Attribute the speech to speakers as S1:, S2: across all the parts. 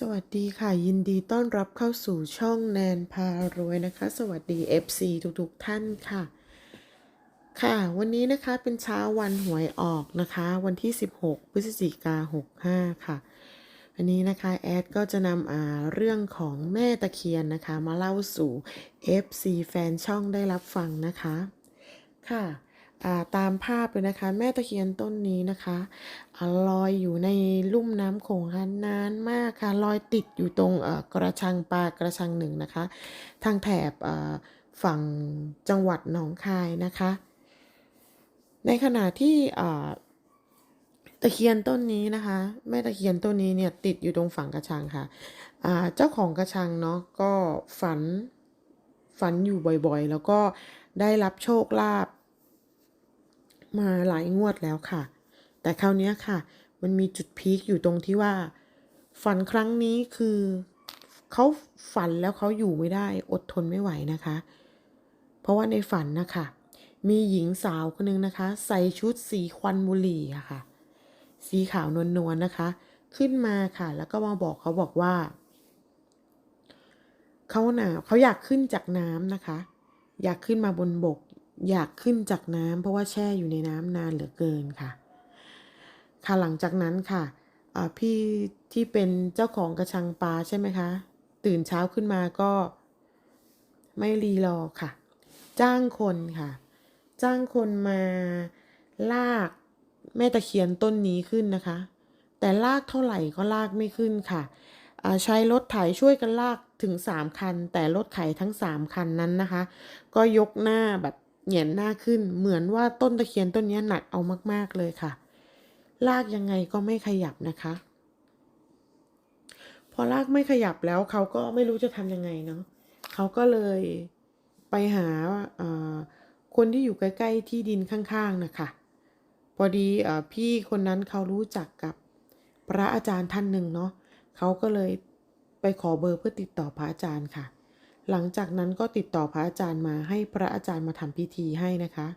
S1: สวัสดีค่ะ ยินดีต้อนรับเข้าสู่ช่องแนนพารวยนะคะ สวัสดี FC ทุกๆท่านค่ะ ค่ะวันนี้นะคะเป็นเช้าวันหวยออกนะคะ วันที่ 16 พฤศจิกา65 ค่ะ วันนี้นะคะแอดก็จะนำอ่าเรื่องของแม่ตะเคียนนะคะ มาเล่าสู่ FC แฟนช่องได้รับฟังนะคะ ค่ะ ตามภาพเลยนะคะ แม่ตะเคียนต้นนี้นะคะอลอยอยู่ในลุ่มน้ำโขงค่ะนานมากค่ะลอยติดอยู่ตรงกระชังปลากระชังหนึ่งนะคะ ทางแถบฝั่งจังหวัดหนองคายนะคะ ในขณะที่ตะเคียนต้นนี้นะคะ แม่ตะเคียนต้นนี้เนี่ยติดอยู่ตรงฝั่งกระชังค่ะเจ้าของกระชังเนาะก็ฝันฝันอยู่บ่อยๆ แล้วก็ได้รับโชคลาภ มาหลายงวดแล้วค่ะ แต่คราวนี้ค่ะ มันมีจุดพีคอยู่ตรงที่ว่า ฝันครั้งนี้คือเขาฝันแล้วเขาอยู่ไม่ได้อดทนไม่ไหวนะคะ เพราะว่าในฝันนะคะมีหญิงสาวคนหนึงนะคะ ใส่ชุดสีควันบุหรี่อะค่ะ สีขาวนวลๆนนะคะ ขึ้นมาค่ะ แล้วก็มาบอกเขาบอกว่าเขาหนาวเขาอยากขึ้นจากน้ำนะคะ อยากขึ้นมาบนบก อยากขึ้นจากน้ำเพราะว่าแช่อยู่ในน้ำนานเหลือเกินค่ะ ค่ะหลังจากนั้นค่ะพี่ที่เป็นเจ้าของกระชังปลาใช่ไหมคะ ตื่นเช้าขึ้นมาก็ไม่รีรอค่ะ จ้างคนค่ะ จ้างคนมาลากแม่ตะเคียนต้นนี้ขึ้นนะคะ แต่ลากเท่าไหร่ก็ลากไม่ขึ้นค่ะใช้รถไถช่วยกันลากถึง 3 คัน แต่รถไถทั้ง 3 คันนั้นนะคะ ก็ยกหน้าแบบ เหงียนหน้าขึ้นเหมือนว่าต้นตะเคียนต้นนี้หนักเอามากๆเลยค่ะ ลากยังไงก็ไม่ขยับนะคะ พอลากไม่ขยับแล้วเขาก็ไม่รู้จะทำยังไงเนาะเขาก็เลยไปหาคนที่อยู่ใกล้ ๆ ที่ดินข้างๆนะคะพอดีอพี่คนนั้นเขารู้จักกับพระอาจารย์ท่านหนึ่งเนาะเขาก็เลยไปขอเบอร์เพื่อติดต่อพระอาจารย์ค่ะ หลังจากนั้นก็ติดต่อพระอาจารย์มาให้พระอาจารย์มาทำพิธีให้นะคะ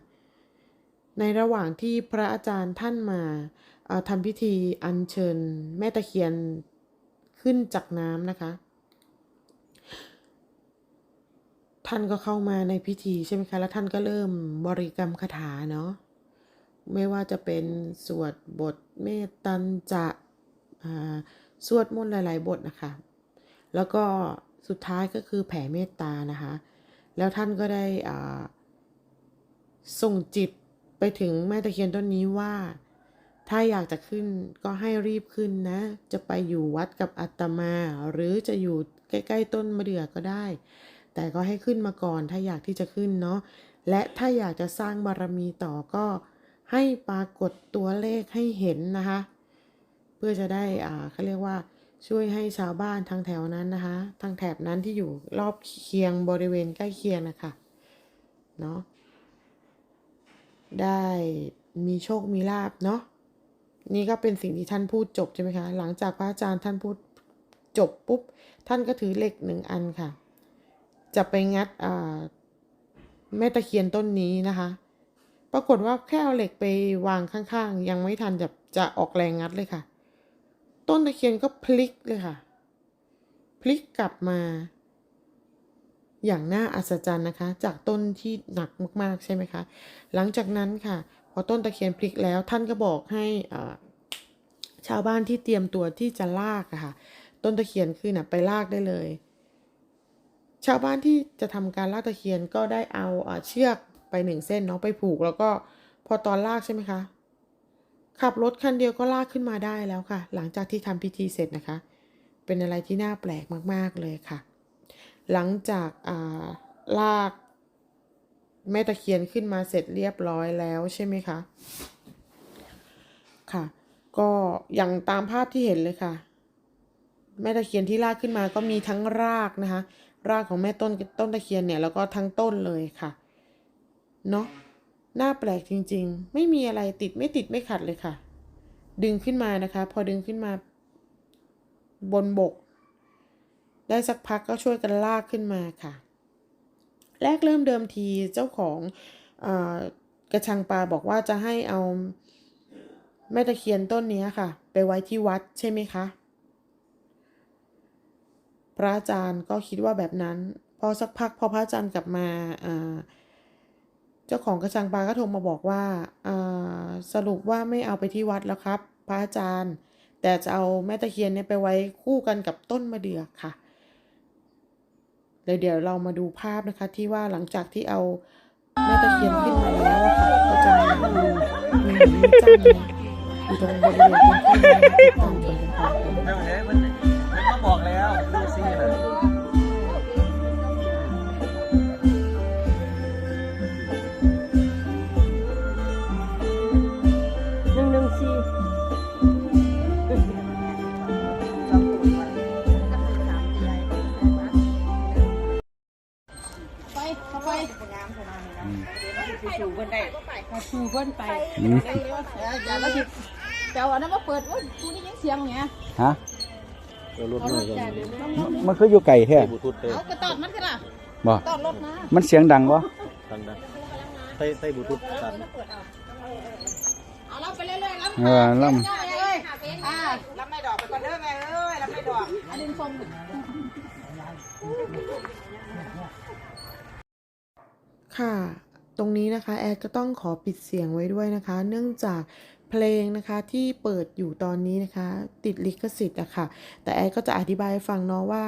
S1: ในระหว่างที่พระอาจารย์ท่านมาทำพิธีอัญเชิญแม่ตะเคียนขึ้นจากน้ำนะคะ ท่านก็เข้ามาในพิธีใช่ไหมคะ แล้วท่านก็เริ่มบริกรรมคาถาเนาะ ไม่ว่าจะเป็นสวดบทเมตตันจะสวดมนต์หลาย ๆ บทนะคะ แล้วก็ สุดท้ายก็คือแผ่เมตตานะคะ แล้วท่านก็ได้อ่าส่งจิตไปถึงแม่ตะเคียนต้นนี้ว่า ถ้าอยากจะขึ้นก็ให้รีบขึ้นนะ จะไปอยู่วัดกับอาตมา หรือจะอยู่ใกล้ๆต้นมะเดื่อก็ได้ แต่ก็ให้ขึ้นมาก่อนถ้าอยากที่จะขึ้นเนาะและถ้าอยากจะสร้างบารมีต่อก็ให้ปรากฏตัวเลขให้เห็นนะคะ เพื่อจะได้อ่าเขาเรียกว่า ช่วยให้ชาวบ้านทางแถวนั้นนะคะ ทางแถบนั้นที่อยู่รอบเคียงบริเวณใกล้เคียงนะคะเนาะได้มีโชคมีลาบเนาะนี่ก็เป็นสิ่งที่ท่านพูดจบใช่ไหมคะ หลังจากพระอาจารย์ท่านพูดจบปุ๊บ ท่านก็ถือเหล็กหนึ่งอันค่ะ จะไปงัดแม่ตะเคียนต้นนี้นะคะ ปรากฏว่าแค่เอาเหล็กไปวางข้างๆ ยังไม่ทันจะจะออกแรงงัดเลยค่ะ ต้นตะเคียนก็พลิกเลยค่ะ พลิกกลับมา อย่างน่าอัศจรรย์นะคะ จากต้นที่หนักมากๆใช่ไหมคะ หลังจากนั้นค่ะ พอต้นตะเคียนพลิกแล้วท่านก็บอกให้ชาวบ้านที่เตรียมตัวที่จะลากค่ะ ต้นตะเคียนขึ้นน่ะไปลากได้เลย ชาวบ้านที่จะทำการลากตะเคียนก็ได้เอาอ่าเชือกไปหนึ่งเส้นเนาะไปผูกแล้วก็พอตอนลากใช่ไหมคะ ขับรถคันเดียวก็ลากขึ้นมาได้แล้วค่ะ หลังจากที่ทำพิธีเสร็จนะคะ เป็นอะไรที่น่าแปลกมากๆเลยค่ะ หลังจากอ่าลากแม่ตะเคียนขึ้นมาเสร็จเรียบร้อยแล้วใช่ไหมคะ ค่ะ ก็อย่างตามภาพที่เห็นเลยค่ะ แม่ตะเคียนที่ลากขึ้นมาก็มีทั้งรากนะคะ รากของแม่ต้นต้นตะเคียนเนี่ยแล้วก็ทั้งต้นเลยค่ะ เนาะ น่าแปลกจริงๆ ไม่มีอะไรติดไม่ติดไม่ขัดเลยค่ะ ดึงขึ้นมานะคะ พอดึงขึ้นมา บนบก ได้สักพักก็ช่วยกันลากขึ้นมาค่ะ แรกเริ่มเดิมทีเจ้าของอกระชังปลาบอกว่าจะให้เอาแม่ตะเคียนต้นนี้ค่ะ ไปไว้ที่วัดใช่ไหมคะ พระอาจารย์ก็คิดว่าแบบนั้น พอสักพักพอพระอาจารย์กลับมาอ่า เจ้าของกระชังปลาก็โทรมาบอกว่าาสรุปว่าไม่เอาไปที่วัดแล้วครับ พระอาจารย์ แต่จะเอาแม่ตะเคียนเนี่ยไปไว้คู่กันกับต้นมะเดื่อค่ะเดี๋ยวเดี๋ยวเรามาดูภาพนะคะที่ว่าหลังจากที่เอาแม่ตะเคียนขึ้นมาแล้วอะค่ะ ก็จะมีมีหมีจ้ำอยู่ตรงบริเวณพื้นที่ตั้งชมกันพร้อ น
S2: ไป
S3: อืม
S2: อย่ามาจิแต่ว่านั้นมาเปิดว่ากูนี่ยังเสียงเนี่ย
S3: ฮะ
S4: เอารถหน่อยก่อน
S3: มันคืออยู่ไก่แท้
S4: บลูทูธเต้
S2: เอากระตอดมันกันล่ะ
S3: บ่
S2: ตอดรถนะ
S3: มันเสียงดังบ่
S4: ทันนะใส่ใส่บลูทูธตัน
S2: เอาเราไปเรื่อยๆแล้ว
S3: เออล
S2: เลยอ่า
S5: รับไม่ดอกไปก่อนเด้อแม่เอ้ยรับไม่ดอก
S2: อันนี้ทรง
S1: ค่ะ ตรงนี้นะคะแอดก็ต้องขอปิดเสียงไว้ด้วยนะคะ เนื่องจากเพลงนะคะที่เปิดอยู่ตอนนี้นะคะ ติดลิขสิทธิ์อะค่ะ แต่แอดก็จะอธิบายฟังเนาะว่า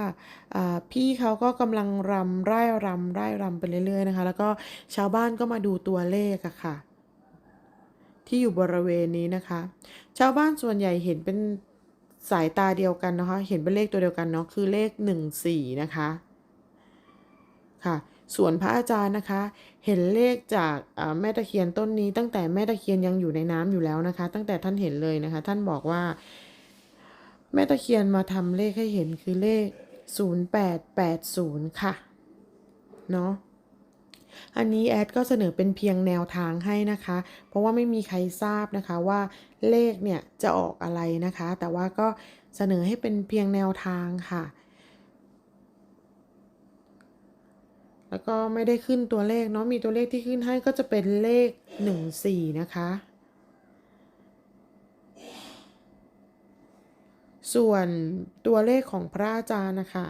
S1: พี่เขาก็กำลังรำไร่รำไร่รำไปเรื่อยๆนะคะ แล้วก็ชาวบ้านก็มาดูตัวเลขอะค่ะ ที่อยู่บริเวณนี้นะคะ ชาวบ้านส่วนใหญ่เห็นเป็นสายตาเดียวกันนะคะ เห็นเป็นเลขตัวเดียวกันเนาะคือเลขหนึ่งสี่นะคะค่ะ ส่วนพระอาจารย์นะคะ เห็นเลขจากแม่ตะเคียนต้นนี้ ตั้งแต่แม่ตะเคียนยังอยู่ในน้ำอยู่แล้วนะคะ ตั้งแต่ท่านเห็นเลยนะคะ ท่านบอกว่า แม่ตะเคียนมาทำเลขให้เห็นคือเลข 0880 ค่ะ เนาะอันนี้แอดก็เสนอเป็นเพียงแนวทางให้นะคะ เพราะว่าไม่มีใครทราบนะคะว่าเลขเนี่ยจะออกอะไรนะคะ แต่ว่าก็เสนอให้เป็นเพียงแนวทางค่ะ แล้วก็ไม่ได้ขึ้นตัวเลขเนาะมีตัวเลขที่ขึ้นให้ก็จะเป็นเลข14นะคะ ส่วนตัวเลขของพระอาจารย์นะคะ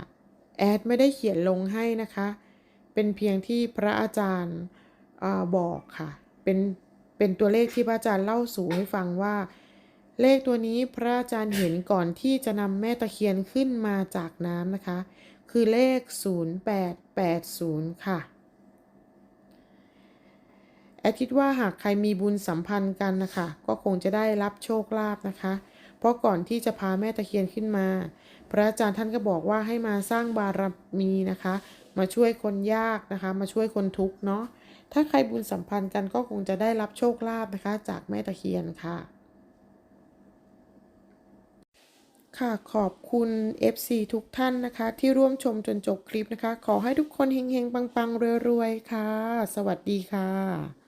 S1: แอดไม่ได้เขียนลงให้นะคะ เป็นเพียงที่พระอาจารย์อบอกค่ะ เป็นเป็นตัวเลขที่พระอาจารย์เล่าสู่ให้ฟังว่า เลขตัวนี้พระอาจารย์เห็นก่อนที่จะนำแม่ตะเคียนขึ้นมาจากน้ำนะคะ คือเลข 0880 ค่ะ แอดคิดว่าหากใครมีบุญสัมพันธ์กันนะคะ ก็คงจะได้รับโชคลาภนะคะ เพราะก่อนที่จะพาแม่ตะเคียนขึ้นมา พระอาจารย์ท่านก็บอกว่าให้มาสร้างบารมีนะคะ มาช่วยคนยากนะคะ มาช่วยคนทุกข์เนาะ ถ้าใครบุญสัมพันธ์กันก็คงจะได้รับโชคลาภนะคะ จากแม่ตะเคียนค่ะ ค่ะขอบคุณ FC ทุกท่านนะคะ ที่ร่วมชมจนจบคลิปนะคะ ขอให้ทุกคนเฮงๆ ปังๆรวยๆ ค่ะ สวัสดีค่ะ